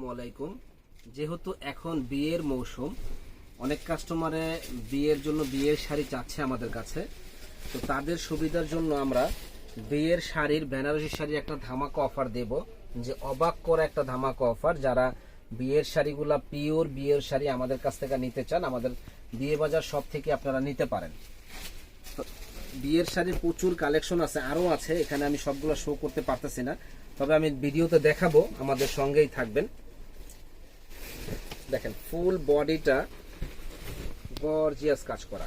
আসসালামু আলাইকুম। যেহেতু এখন বিয়ের মৌসুম, অনেক কাস্টমারে বিয়ের জন্য বিয়ের শাড়ি চাচ্ছে আমাদের কাছে। তো তাদের সুবিধার জন্য আমরা বিয়ের শাড়ির বেনারসি শাড়ির একটা ধামাকা অফার দেব, যে অবাক করা একটা ধামাকা অফার। যারা বিয়ের শাড়িগুলা পিওর বিয়ের শাড়ি আমাদের কাছ থেকে নিতে চান, আমাদের বিয়ে বাজার সব থেকে আপনারা নিতে পারেন। বিয়ের শাড়ির প্রচুর কালেকশন আছে আরও আছে, এখানে আমি সবগুলো শো করতে পারতেছি না। তবে আমি ভিডিওতে দেখাবো, আমাদের সঙ্গেই থাকবেন। দেখেন ফুল বডিটা গর্জিয়াস কাজ করা।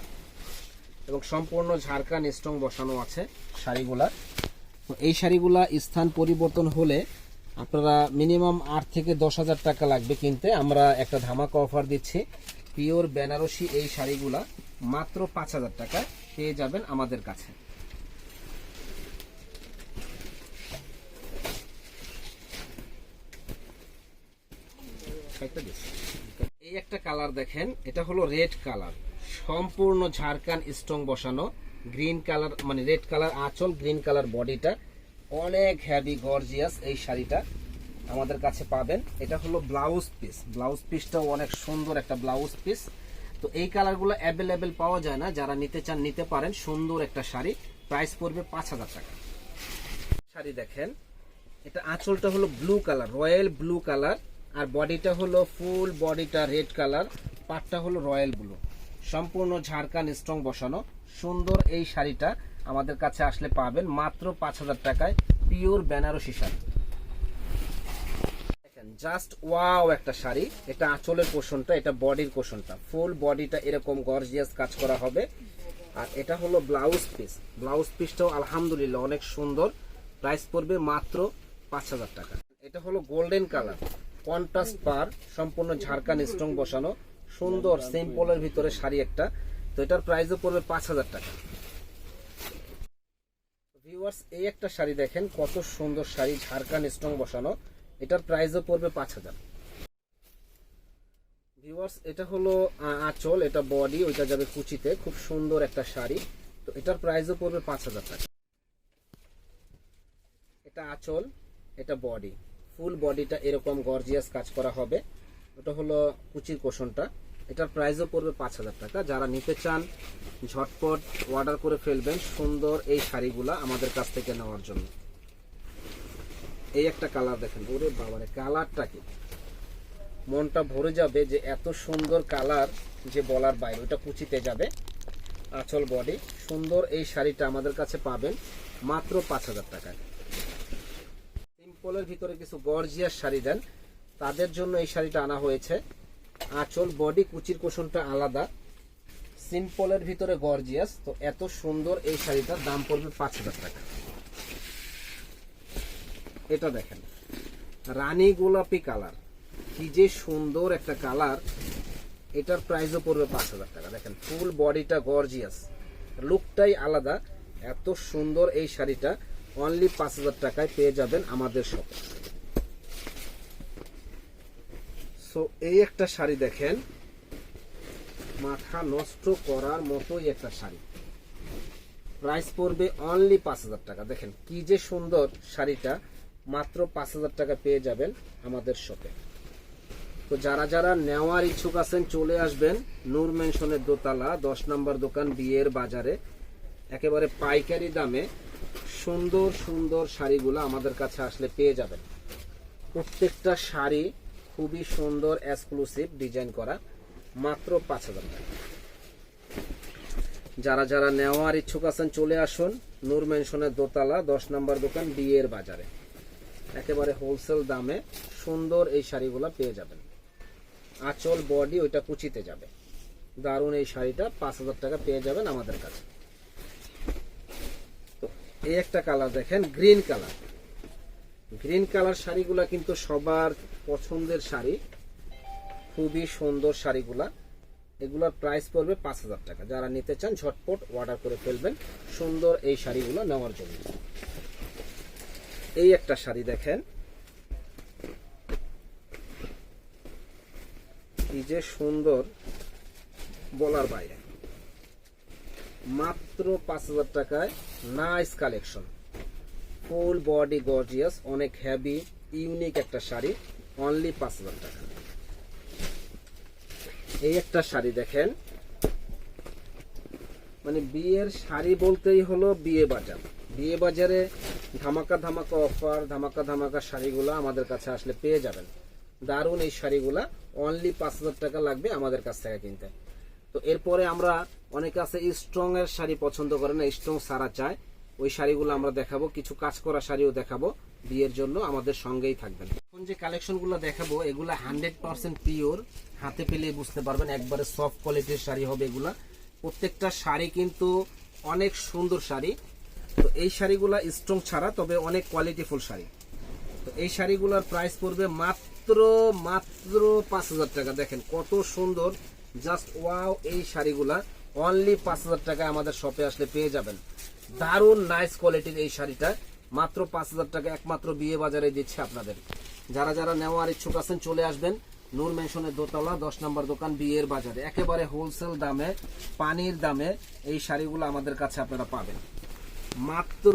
এবং সম্পূর্ণ ঝাড়খান স্ট্রং বসানো আছে শাড়িগুলা তো এই শাড়িগুলা স্থান পরিবর্তন হলে আপনারা মিনিমাম আট থেকে দশ হাজার টাকা লাগবে কিনতে। আমরা একটা ধামাকা অফার দিচ্ছি। পিওর বেনারসি এই শাড়িগুলা মাত্র পাঁচ হাজার টাকা পেয়ে যাবেন আমাদের কাছে। একটা দিচ্ছি। একটা কালার দেখেন, এটা হলো রেড কালার। সম্পূর্ণ ঝাড়খান স্ট্রং বসানো, গ্রিন কালার মানে রেড কালার আঁচল, গ্রিন কালার বডিটা। অনেক হ্যাভি গর্জিয়াস এই শাড়িটা আমাদের কাছে পাবেন। এটা হলো ব্লাউজ পিস ব্লাউজ পিসটাও অনেক সুন্দর একটা ব্লাউজ পিস তো এই কালারগুলো অ্যাভেলেবেল পাওয়া যায় না। যারা নিতে চান, নিতে পারেন। সুন্দর একটা শাড়ি। প্রাইস পড়বে পাঁচ হাজার টাকা। শাড়ি দেখেন, এটা আঁচলটা হলো blue colour royal blue colour আর বডিটা হলো ফুল, বডিটা রেড কালার, পাটটা হলো রয়্যাল ব্লু। সম্পূর্ণ ঝাড়খান স্ট্রং বসানো। সুন্দর এই শাড়িটা আমাদের কাছে আসলে পাবেন মাত্র পাঁচ হাজার টাকায় pure Banarasi sari. Just wow একটা শাড়ি। এটা আঁচলের পোষণটা, এটা বডির পোষণটা। ফুল বডিটা এরকম গর্জিয়াস কাজ করা হবে। আর এটা হলো ব্লাউজ পিস ব্লাউজ পিসটাও আলহামদুলিল্লাহ অনেক সুন্দর। প্রাইস পড়বে মাত্র পাঁচ হাজার টাকা। এটা হলো গোল্ডেন কালার কন্ট্রাস্ট পার সম্পূর্ণ ঝাড়খান স্ট্রং বসানো, সুন্দর সিম্পলের ভিতরে শাড়ি একটা। তো এটার প্রাইসও পড়বে পাঁচ হাজার টাকা। ভিউয়ার্স এই একটা শাড়ি দেখেন, কত সুন্দর শাড়ি ঝাড়খান স্ট্রং বসানো। এটার প্রাইসও পড়বে পাঁচ হাজার। ভিউয়ার্স এটা হলো আঁচল, এটা বডি ওইটা যাবে কুচিতে, খুব সুন্দর একটা শাড়ি। তো এটার প্রাইসও পড়বে পাঁচ হাজার টাকা। এটা আঁচল, এটা বডি ফুল বডিটা এরকম গর্জিয়াস কাজ করা হবে। ওটা হলো কুচির কোষণটা। এটার প্রাইসও পড়বে পাঁচ হাজার টাকা। যারা নিতে চান, ঝটপট অর্ডার করে ফেলবেন সুন্দর এই শাড়িগুলা আমাদের কাছ থেকে নেওয়ার জন্য। এই একটা কালার দেখেন। ওরে বাবারে কালারটা কি? মনটা ভরে যাবে যে এত সুন্দর কালার যে বলার বাইরে। ওটা কুচিতে যাবে। আচল বডি। সুন্দর এই শাড়িটা আমাদের কাছে পাবেন মাত্র পাঁচ হাজার টাকায়। সিম্পলের ভিতরে কিছু গর্জিয়াস শাড়ি দেন। তাদের জন্য এই শাড়িটা আনা হয়েছে। আঁচল, বডি, কুচির কোষণটা আলাদা। সিম্পলের ভিতরে গর্জিয়াস। তো এত সুন্দর এই শাড়িটার দাম পড়বে পাঁচ হাজার টাকা। এটা দেখেন। রানী গোলাপি কালার। কি যে সুন্দর একটা কালার। এটার প্রাইসও পড়বে পাঁচ হাজার টাকা। দেখেন, ফুল বডিটা গর্জিয়াস। লুকটাই আলাদা। এত সুন্দর এই শাড়িটা। অনলি পাঁচ হাজার টাকায় পেয়ে যাবেন আমাদের শপে সো এই একটা শাড়ি দেখেন। মাথা নষ্ট করার মতোই একটা শাড়ি। প্রাইস পড়বে অনলি পাঁচ হাজার টাকা। দেখেন, কি যে সুন্দর শাড়িটা, মাত্র পাঁচ হাজার টাকা পেয়ে যাবেন আমাদের শপে তো যারা যারা নেওয়ার ইচ্ছুক আছেন, চলে আসবেন নূর মেনশনের দোতলা, দশ নম্বর দোকান বিয়ের বাজারে। একেবারে পাইকারি দামে সুন্দর সুন্দর শাড়িগুলো আমাদের কাছে আসলে পেয়ে যাবেন। প্রত্যেকটা শাড়ি খুবই সুন্দর এক্সক্লুসিভ ডিজাইন করা, মাত্র পাঁচ হাজার টাকা। যারা যারা নেওয়ার ইচ্ছুক আছেন, চলে আসুন নূর মেনশনের দোতলা, দশ নম্বর দোকান, বিয়ের বাজারে। একেবারে হোলসেল দামে সুন্দর এই শাড়িগুলো পেয়ে যাবেন। আঁচল বডি ওইটা কুচিতে যাবে। দারুণ এই শাড়িটা পাঁচ হাজার টাকা পেয়ে যাবেন আমাদের কাছে। এই একটা কালার দেখেন, গ্রিন কালার। গ্রিন কালার শাড়িগুলা কিন্তু সবার পছন্দের শাড়ি। খুবই সুন্দর শাড়িগুলা। এগুলোর প্রাইস পড়বে পাঁচ হাজার টাকা। যারা নিতে চান, ঝটপট অর্ডার করে ফেলবেন সুন্দর এই শাড়িগুলো নেওয়ার জন্য। এই একটা শাড়ি দেখেন। কি যে সুন্দর বলার বাইরে। মাত্র পাঁচ হাজার টাকায় nice collection full body gorgeous অনেক হেভি ইউনিক একটা শাড়ি অনলি পাঁচ হাজার টাকা। এই একটা শাড়ি দেখেন। মানে বিয়ের শাড়ি বলতেই হলো বিয়ে বাজার। বিয়ে বাজারে ধামাকা ধামাকা অফার ধামাকা ধামাকা শাড়িগুলো আমাদের কাছে আসলে পেয়ে যাবেন। দারুণ এই শাড়িগুলা অনলি পাঁচ হাজার টাকা লাগবে আমাদের কাছ থেকে কিনতে। তো এরপরে আমরা অনেকে আছে স্ট্রং এর শাড়ি পছন্দ করে না, স্ট্রং সারা চায়। ওই শাড়িগুলো আমরা দেখাবো, কিছু কাজ করা শাড়িও দেখাবো বিয়ের জন্য, আমাদের সঙ্গেই থাকবেন। এখন যে কালেকশনগুলো দেখাবো, এগুলা হান্ড্রেড পার্সেন্ট পিওর, হাতে পেলে বুঝতে পারবেন একবারে সফট কোয়ালিটির শাড়ি হবে এগুলা। প্রত্যেকটা শাড়ি কিন্তু অনেক সুন্দর শাড়ি। তো এই শাড়িগুলা স্ট্রং ছাড়া, তবে অনেক কোয়ালিটিফুল শাড়ি। তো এই শাড়িগুলোর প্রাইস পড়বে মাত্র মাত্র পাঁচ হাজার টাকা। দেখেন কত সুন্দর জাস্ট ওয়াও এই শাড়িগুলা। অনলি পাঁচ হাজার টাকা আমাদের শপে আসলে পেয়ে যাবেন। দারুণ নাইস কোয়ালিটির এই শাড়িটা। মাত্র পাঁচ হাজার টাকা একমাত্র বিয়ে বাজারে দিচ্ছে আপনাদের। যারা যারা নেওয়ার ইচ্ছুক আছেন, চলে আসবেন। নূর মেনশনের দোতলা, দশ নম্বর দোকান, বিয়ের বাজারে। একেবারে হোলসেল দামে, পানির দামে এই শাড়িগুলো আমাদের কাছে আপনারা পাবেন। মাত্র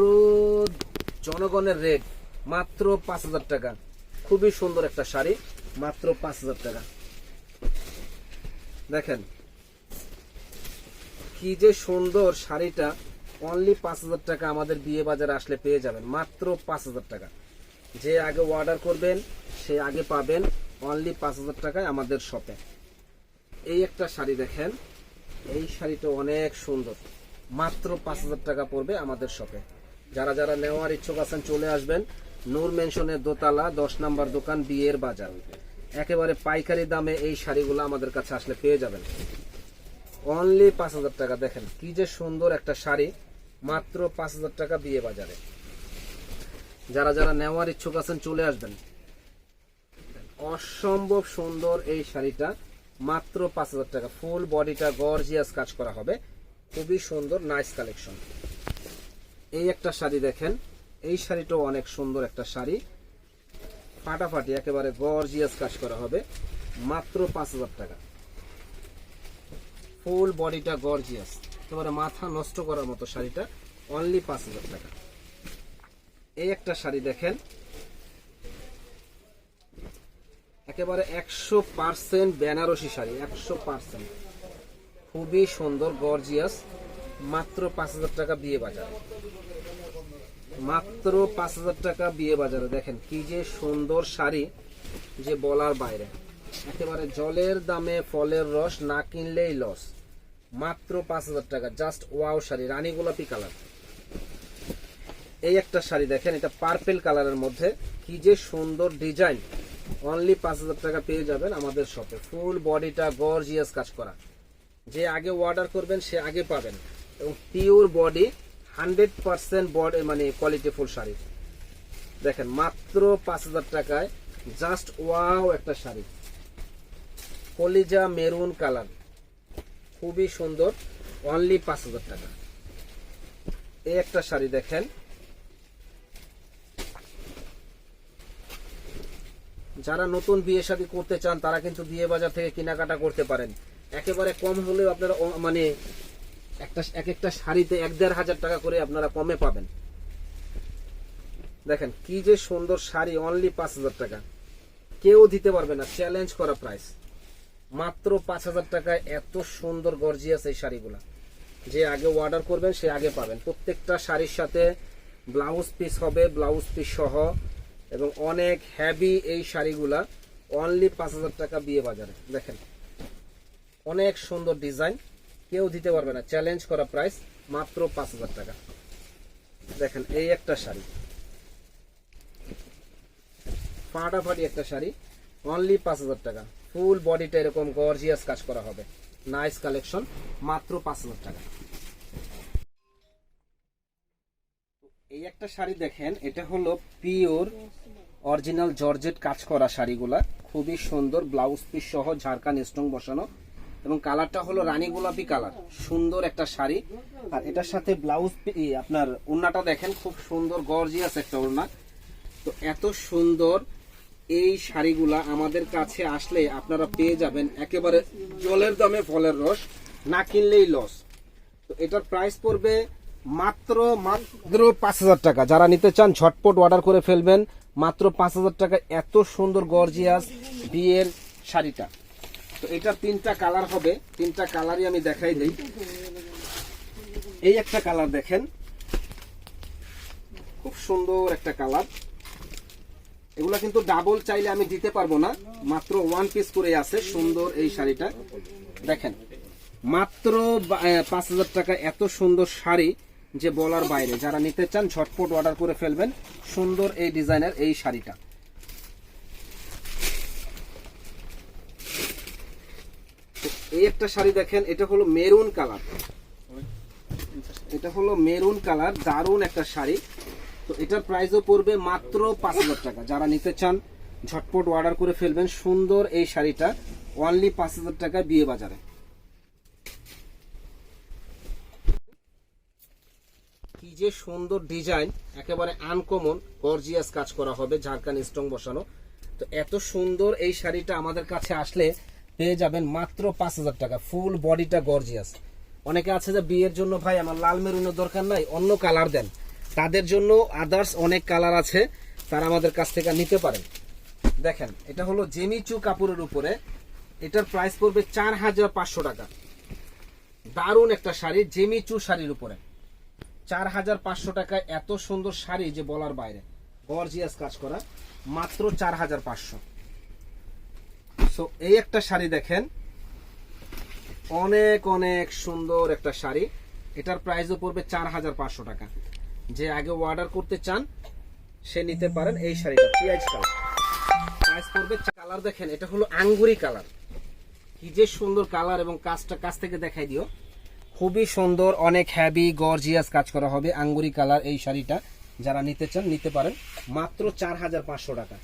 জনগণের রেট মাত্র পাঁচ হাজার টাকা। খুবই সুন্দর একটা শাড়ি, মাত্র পাঁচ হাজার টাকা। দেখেন। কি যে সুন্দর শাড়িটা অনলি পাঁচ হাজার টাকা আমাদের বিয়ে বাজারে আসলে পেয়ে যাবেন, মাত্র পাঁচ হাজার টাকা। যে আগে অর্ডার করবেন, সে আগে পাবেন অনলি পাঁচ হাজার টাকায় আমাদের শপে এই একটা শাড়ি দেখেন, এই শাড়িটা অনেক সুন্দর, মাত্র পাঁচ হাজার টাকা পড়বে আমাদের শপে যারা যারা নেওয়ার ইচ্ছুক আছেন, চলে আসবেন। নূর মেনশনের দোতলা, দশ নাম্বার দোকান, বিয়ের বাজার। একেবারে পাইকারি দামে এই শাড়িগুলো আমাদের কাছে আসলে পেয়ে যাবেন। অনলি পাঁচ হাজার টাকা। দেখেন, কি যে সুন্দর একটা শাড়ি, মাত্র পাঁচ হাজার টাকা বিয়ে বাজারে। যারা যারা নেওয়ার ইচ্ছুক আছেন, চলে আসবেন। অসম্ভব সুন্দর এই শাড়িটা, মাত্র পাঁচ হাজার টাকা। ফুল বডিটা গর্জিয়াস কাজ করা হবে। খুবই সুন্দর নাইস কালেকশন এই একটা শাড়ি দেখেন, এই শাড়িটাও অনেক সুন্দর একটা শাড়ি। ফাটাফাটি একেবারে গর্জিয়াস কাজ করা হবে। মাত্র পাঁচ হাজার টাকা। ফুল বডিটা গর্জিয়াস একেবারে মাথা নষ্ট করার মতো শাড়িটা। অনলি পাঁচ হাজার টাকা। এই একটা শাড়ি দেখেন। একেবারে একশো পার্সেন্ট বেনারসি শাড়ি, একশো পার্সেন্ট। খুবই সুন্দর গর্জিয়াস মাত্র পাঁচ হাজার টাকা বিয়ে বাজারে। মাত্র পাঁচ হাজার টাকা বিয়ে বাজারে। দেখেন কি যে সুন্দর শাড়ি যে বলার বাইরে। একেবারে জলের দামে ফলের রস না কিনলেই লস মাত্র পাঁচ হাজার টাকা জাস্ট ওয়াও শাড়ি, রানী গোলাপি কালার। এই একটা শাড়ি দেখেন, এটা পার্পেল কালারের মধ্যে। কি যে সুন্দর ডিজাইন অনলি পাঁচ হাজার টাকা পেয়ে যাবেন আমাদের শপে ফুল বডিটা গর্জিয়াস কাজ করা। যে আগে অর্ডার করবেন, সে আগে পাবেন। এবং pure body hundred percent body মানে কোয়ালিটি ফুল শাড়ি। দেখেন, মাত্র পাঁচ হাজার টাকায় জাস্ট ওয়াও একটা শাড়ি। কলিজা মেরুন কালার খুবই সুন্দর অনলি পাঁচ হাজার টাকা। এই একটা শাড়ি দেখেন। যারা নতুন বিয়ে শাদী করতে চান, তারা কিন্তু বিয়ে বাজার থেকে কেনাকাটা করতে পারেন। একেবারে কম হলেও আপনারা মানে একটা এক একটা শাড়িতে এক দেড় হাজার টাকা করে আপনারা কমে পাবেন। দেখেন, কি যে সুন্দর শাড়ি অনলি পাঁচ হাজার টাকা। কেউ দিতে পারবে না চ্যালেঞ্জ করা প্রাইস মাত্র পাঁচ হাজার টাকায় এত সুন্দর গর্জিয়াস এই শাড়িগুলা। যে আগে অর্ডার করবেন, সে আগে পাবেন। প্রত্যেকটা শাড়ির সাথে ব্লাউজ পিস হবে ব্লাউজ পিস সহ। এবং অনেক হ্যাভি এই শাড়িগুলা অনলি পাঁচ হাজার টাকা বিয়ে বাজারে। দেখেন, অনেক সুন্দর ডিজাইন কেউ দিতে পারবে না। চ্যালেঞ্জ করা প্রাইস মাত্র পাঁচ হাজার টাকা। দেখেন, এই একটা শাড়ি। ফাটাফাটি একটা শাড়ি অনলি পাঁচ হাজার টাকা। ফুল বডিটা এরকম গর্জিয়াস কাজ করা হবে। নাইস কালেকশন মাত্র পাঁচ হাজার টাকা। এই একটা শাড়ি দেখেন, এটা হলো পিওর অরিজিনাল জর্জেট কাজ করা শাড়িগুলা। খুবই সুন্দর ব্লাউজ পিস সহ ঝাড়খান স্ট্রং বসানো। এবং কালারটা হলো রানী গোলাপি কালার। সুন্দর একটা শাড়ি। আর এটার সাথে ব্লাউজ আপনার ওড়নাটা দেখেন, খুব সুন্দর গর্জিয়াস একটা ওড়না। তো এত সুন্দর এই শাড়িগুলা আমাদের কাছে আসলে আপনারা পেয়ে যাবেন একেবারে জলের দামে ফলের রস, না কিনলেই লস তো এটার প্রাইস পড়বে মাত্র মাত্র পাঁচ হাজার টাকা। যারা নিতে চান, ঝটপট অর্ডার করে ফেলবেন। মাত্র পাঁচ হাজার টাকা এত সুন্দর গর্জিয়াস বিয়ের শাড়িটা। তো এটা তিনটা কালার হবে। তিনটা কালারই আমি দেখাই দিই। এই একটা কালার দেখেন। খুব সুন্দর একটা কালার এগুলা কিন্তু ডাবল চাইলে আমি দিতে পারব না। মাত্র ওয়ান পিস করে আছে, সুন্দর এই শাড়িটা। দেখেন, মাত্র পাঁচ হাজার টাকা এত সুন্দর শাড়ি যে বলার বাইরে। যারা নিতে চান, ঝটপট অর্ডার করে ফেলবেন। সুন্দর এই ডিজাইনের এই শাড়িটা। এই একটা শাড়ি দেখেন, এটা হলো মেরুন কালার। এটা হলো মেরুন কালার দারুণ একটা শাড়ি। তো এটার প্রাইসও পড়বে মাত্র পাঁচ হাজার টাকা। যারা নিতে চান, ঝটপট অর্ডার করে ফেলবেন সুন্দর এই শাড়িটা। অনলি পাঁচ হাজার টাকা বিয়ে বাজারে। কি যে সুন্দর ডিজাইন একেবারে আনকমন গর্জিয়াস কাজ করা হবে ঝাড়খান স্ট্রং বসানো। তো এত সুন্দর এই শাড়িটা আমাদের কাছে আসলে পেয়ে যাবেন মাত্র পাঁচ হাজার টাকা। ফুল বডিটা গর্জিয়াস অনেকে আছে যে বিয়ের জন্য, ভাই, আমার লাল মেরুনের দরকার নাই, অন্য কালার দেন। তাদের জন্য আদার্স অনেক কালার আছে, তারা আমাদের কাছ থেকে নিতে পারেন। দেখেন, এটা হলো জেমিচু কাপড়ের উপরে। এটার প্রাইস পড়বে চার হাজার পাঁচশো টাকা। দারুণ একটা শাড়ি, জেমিচু শাড়ির উপরে। চার হাজার পাঁচশো টাকায় এত সুন্দর শাড়ি যে বলার বাইরে। গর্জিয়াস কাজ করা, মাত্র চার হাজার পাঁচশো। সো এই একটা শাড়ি দেখেন। অনেক অনেক সুন্দর একটা শাড়ি। এটার প্রাইসও পড়বে চার হাজার পাঁচশো টাকা। যে আগে অর্ডার করতে চান, সে নিতে পারেন এই শাড়িটা পিঁয়াজ কালার প্রাইস পড়বে কালার দেখেন, এটা হলো আঙ্গুরি কালার কি যে সুন্দর কালার এবং কাজটা কাছ থেকে দেখাই দিও। খুবই সুন্দর, অনেক হ্যাভি গর্জিয়াস কাজ করা হবে আঙ্গুরি কালার এই শাড়িটা। যারা নিতে চান, নিতে পারেন। মাত্র চার হাজার পাঁচশো টাকা।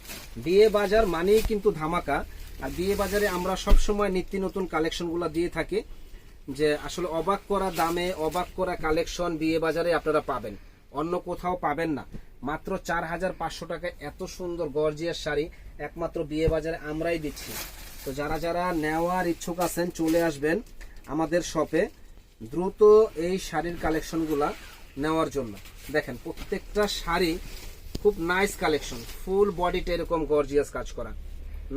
বিয়ে বাজার মানেই কিন্তু ধামাকা। আর বিয়ে বাজারে আমরা সব সময় নিত্য নতুন কালেকশনগুলো দিয়ে থাকি যে আসলে অবাক করা দামে, অবাক করা কালেকশন বিয়ে বাজারে আপনারা পাবেন। অন্য কোথাও পাবেন না। মাত্র চার হাজার পাঁচশো টাকায় এত সুন্দর গর্জিয়ার শাড়ি একমাত্র বিয়ে বাজারে আমরাই দিচ্ছি। তো যারা যারা নেওয়ার ইচ্ছুক আছেন, চলে আসবেন আমাদের শপে। দ্রুত এই শাড়ির কালেকশনগুলা নেওয়ার জন্য। দেখেন, প্রত্যেকটা শাড়ি খুব নাইস কালেকশন ফুল বডিটা এরকম গর্জিয়াস কাজ করা।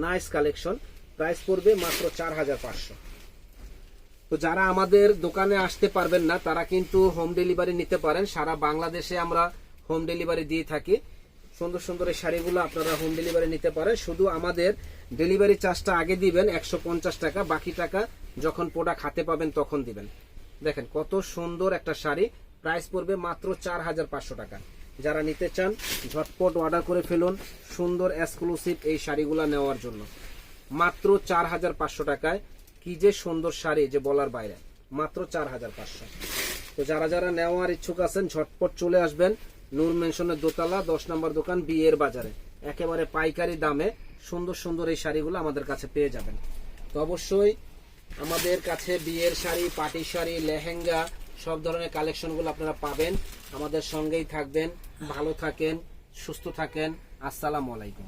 নাইস কালেকশন প্রাইস পড়বে মাত্র চার হাজার পাঁচশো। তো যারা আমাদের দোকানে আসতে পারবেন না, তারা কিন্তু হোম ডেলিভারি নিতে পারেন। সারা বাংলাদেশে আমরা হোম ডেলিভারি দিয়ে থাকি। সুন্দর সুন্দর এই শাড়িগুলো আপনারা হোম ডেলিভারি নিতে পারেন। শুধু আমাদের ডেলিভারি চার্জটা আগে দিবেন, একশো পঞ্চাশ টাকা। বাকি টাকা যখন প্রোডাক্ট হাতে পাবেন তখন দিবেন। দেখেন, কত সুন্দর একটা শাড়ি। প্রাইস পড়বে মাত্র চার হাজার পাঁচশো টাকা। যারা নিতে চান, ঝটপট অর্ডার করে ফেলুন সুন্দর এক্সক্লুসিভ এই শাড়িগুলো নেওয়ার জন্য। মাত্র চার হাজার পাঁচশো টাকায়, কি যে সুন্দর শাড়ি যে বলার বাইরে। মাত্র চার হাজার পাঁচশো। তো যারা যারা নেওয়ার ইচ্ছুক আছেন, ঝটপট চলে আসবেন নূর মেনশনের দোতলা, দশ নম্বর দোকান, বিয়ের বাজারে। একেবারে পাইকারি দামে সুন্দর সুন্দর এই শাড়িগুলো আমাদের কাছে পেয়ে যাবেন। তো অবশ্যই আমাদের কাছে বিয়ের শাড়ি, পাটি শাড়ি, লেহেঙ্গা সব ধরনের কালেকশনগুলো আপনারা পাবেন। আমাদের সঙ্গেই থাকবেন ভালো থাকেন সুস্থ থাকেন। আসসালামু আলাইকুম।